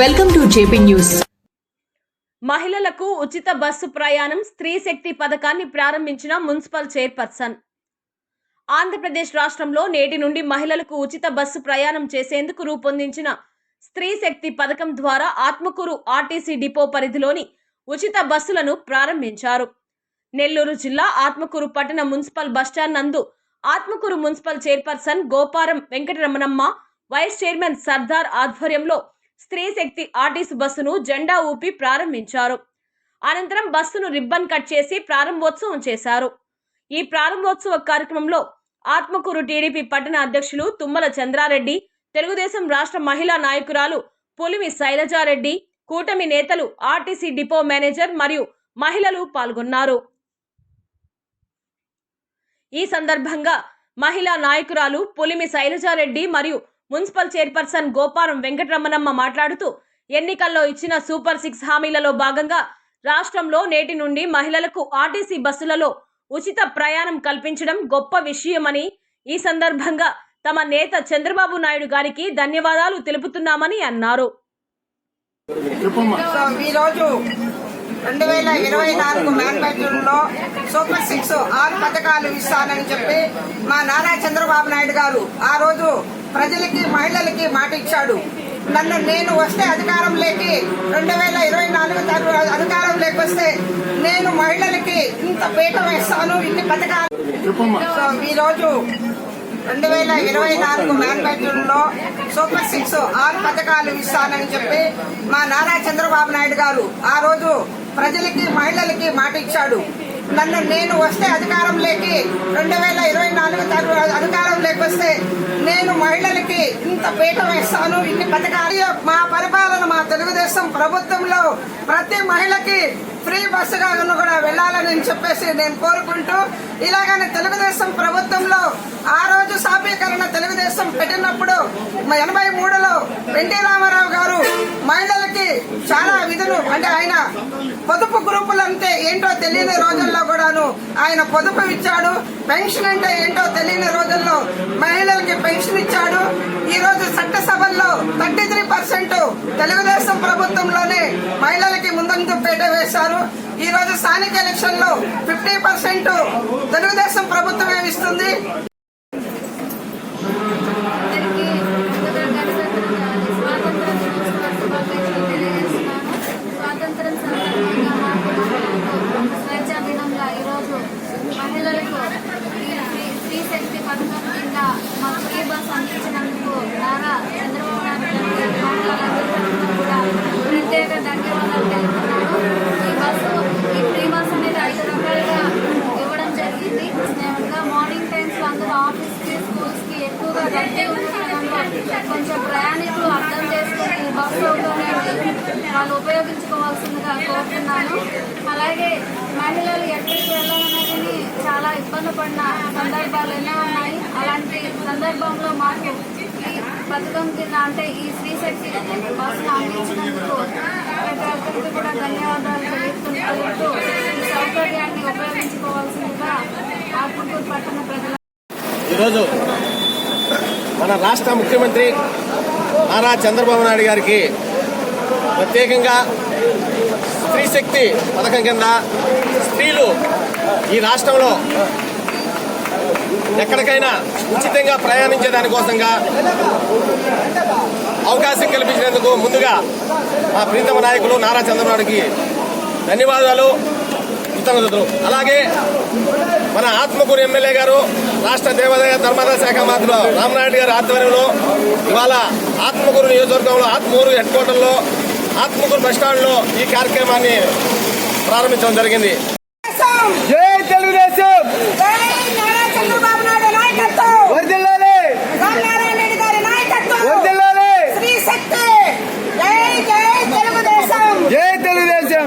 Welcome to JP news మహిళలకు ఉచిత bus ప్రయాణం స్త్రీ శక్తి పథకాన్ని ప్రారంభించిన మున్సిపల్ చైర్పర్సన్. ఆంధ్రప్రదేశ్ రాష్ట్రంలో నేటి నుండి మహిళలకు ఉచిత బస్సు ప్రయాణం చేసేందుకు రూపొందించిన స్త్రీ శక్తి పథకం ద్వారా ఆత్మకూరు ఆర్టీసీ డిపో పరిధిలోని ఉచిత బస్సులను ప్రారంభించారు. నెల్లూరు జిల్లా ఆత్మకూరు పట్టణ మున్సిపల్ బస్టాండ్ నందు Atmakur municipal chairperson Goparam Venkataramanamma vice chairman Sardar ఆధ్వర్యంలో స్త్రీ శక్తి ఆర్టీసీ బస్సును జెండా ఊపి ప్రారంభించారు. అనంతరం బస్సును రిబ్బన్ కట్ చేసి ప్రారంభోత్సవం చేశారు. ఈ ప్రారంభోత్సవ కార్యక్రమంలో ఆత్మకూరు టీడీపీ పట్టణ అధ్యక్షులు తుమ్మల చంద్రారెడ్డి తెలుగుదేశం రాష్ట్ర మహిళా నాయకురాలు పులిమి శైలజారెడ్డి కూటమి నేతలు ఆర్టీసీ డిపో మేనేజర్ మరియు మహిళలు పాల్గొన్నారు. ఈ సందర్భంగా మహిళా నాయకురాలు పులిమి శైలజారెడ్డి మరియు మున్సిపల్ చైర్పర్సన్ గోపారం వెంకటరమణమ్మ మాట్లాడుతూ ఎన్నికల్లో ఇచ్చిన సూపర్ సిక్స్ హామీలలో భాగంగా రాష్ట్రంలో నేటి నుండి మహిళలకు ఆర్టీసీ బస్సులలో ఉచిత ప్రయాణం కల్పించడం గొప్ప విషయమని ఈ సందర్భంగా తమ నేత చంద్రబాబు నాయుడు గారికి ధన్యవాదాలు తెలుపుతున్నామని అన్నారు. ఈరోజు రెండు వేల ఇరవై నాలుగు మేనిఫెస్టోలో సూపర్ సిక్స్ ఆరు పథకాలు ఇస్తానని చెప్పి మా నారా చంద్రబాబు నాయుడు గారు ఆ రోజు ప్రజలకి మహిళలకి మాట ఇచ్చాడు. నన్ను నేను వస్తే అధికారంలోకి రెండు వేల ఇరవై నాలుగు అధికారంలోకి వస్తే నేను మహిళలకి ఇంత పీట వేస్తాను ఇన్ని పథకాలు. సో ఈరోజు రెండు వేల ఇరవై నాలుగు మేనిఫెస్టోలో సూపర్ సిక్స్ ఆరు పథకాలు ఇస్తానని చెప్పి మా నారా చంద్రబాబు నాయుడు గారు ఆ రోజు ప్రజలకి మహిళలకి మాట ఇచ్చాడు. నన్ను నేను వస్తే అధికారంలోకి రెండు వేల ఇరవై నాలుగు తర్వాత అధికారంలోకి వస్తే నేను మహిళలకి ఇంత పీఠం వేస్తాను ఇన్ని పథకాలు. మా పరిపాలన మా తెలుగుదేశం ప్రభుత్వంలో ప్రతి మహిళకి ఫ్రీ బస్సుగా కూడా వెళ్ళాలని చెప్పేసి నేను కోరుకుంటూ ఇలాగనే తెలుగుదేశం ప్రభుత్వంలో ఆరో సాపీకరణ తెలుగుదేశం పెట్టినప్పుడు ఎనభై మూడులో ఎన్టీ రామారావు గారు మహిళలకి చాలా విధులు అంటే ఆయన పొదుపు గ్రూపులు అంటే ఏంటో తెలియని రోజుల్లో కూడాను ఆయన పొదుపు ఇచ్చాడు. పెన్షన్ అంటే ఏంటో తెలియని రోజుల్లో మహిళలకి పెన్షన్ ఇచ్చాడు. ఈ రోజు చట్టసభల్లో థర్టీ త్రీ పర్సెంట్ తెలుగుదేశం ప్రభుత్వంలోనే మహిళలకి ముందంజు పేట వేశారు. ఈ రోజు స్థానిక ఎలక్షన్లో ఫిఫ్టీ పర్సెంట్ తెలుగుదేశం ప్రభుత్వమే ఇస్తుంది అందరికీ ముందుగా గణతంత్ర స్వాతంత్ర దినోత్సవ శుభాకాంక్షలు తెలియజేస్తున్నాను స్వాతంత్రం సందర్భంగా మాకు మహిళలకు స్వేచ్ఛా దినంగా ఈరోజు మహిళలకు ఈ స్త్రీ- స్త్రీ శక్తి పథకం కింద మాకు ఫ్రీ బస్ అందించినందుకు నారా చంద్రబాబు నాయుడు గారికి మహిళలందరి కూడా ప్రత్యేక ధన్యవాదాలు తెలుపుతున్నాను ఈ బస్సు ఈ ఫ్రీ బస్ అనేది ఐదు రకాలుగా ఇవ్వడం జరిగింది స్నేహంగా మార్నింగ్ టైమ్స్ అందరూ ఆఫీస్కి స్కూల్స్కి ఎక్కువగా రద్దీ ఉన్న కొంచెం ప్రయాణికులు అర్థం చేసుకుని బస్సు బస్ వాళ్ళు ఉపయోగించుకోవాల్సిందిగా కోరుతున్నాను అలాగే మహిళలు ఎక్కడికి వెళ్ళాలనేది చాలా ఇబ్బంది పడిన సందర్భాలు ఎన్నో ఉన్నాయి. అలాంటి సందర్భంలో మాకు ఈ పథకం కింద అంటే ఈ స్త్రీ శక్తి బస్సును అందించినందుకు ప్రతి ఒక్కరికి కూడా ధన్యవాదాలు తెలుపుతూ ఈ సౌకర్యాన్ని ఉపయోగించుకోవాల్సిందిగా ఆత్మకూరు పట్టణ ప్రజల ఈరోజు మన రాష్ట్ర ముఖ్యమంత్రి నారా చంద్రబాబు నాయుడు గారికి ప్రత్యేకంగా స్త్రీ శక్తి పథకం కింద స్త్రీలు ఈ రాష్ట్రంలో ఎక్కడికైనా ఉచితంగా ప్రయాణించే దానికోసంగా అవకాశం కల్పించినందుకు ముందుగా మా ప్రీతమ నాయకులు నారా చంద్రబాబుకి ధన్యవాదాలు కృతజ్ఞతలు. అలాగే మన ఆత్మకూరు ఎమ్మెల్యే గారు రాష్ట్ర దేవాదాయ ధర్మాదాయ శాఖ మంత్రులు రామనాయుడు గారి ఆధ్వర్యంలో ఇవాళ ఆత్మకూరు నియోజకవర్గంలో ఆత్మూరు హెడ్ క్వార్టర్లో ఆత్మకూరు బస్టాండ్లో ఈ కార్యక్రమాన్ని ప్రారంభించడం జరిగింది జై తెలుగుదేశం జై నారా చంద్రబాబు నాయుడు నాయకత్వం వర్దిల్లాలి రామనారాయణ రెడ్డి గారి నాయకత్వం వర్దిల్లాలి స్త్రీ శక్తి జై జై తెలుగుదేశం జై తెలుగుదేశం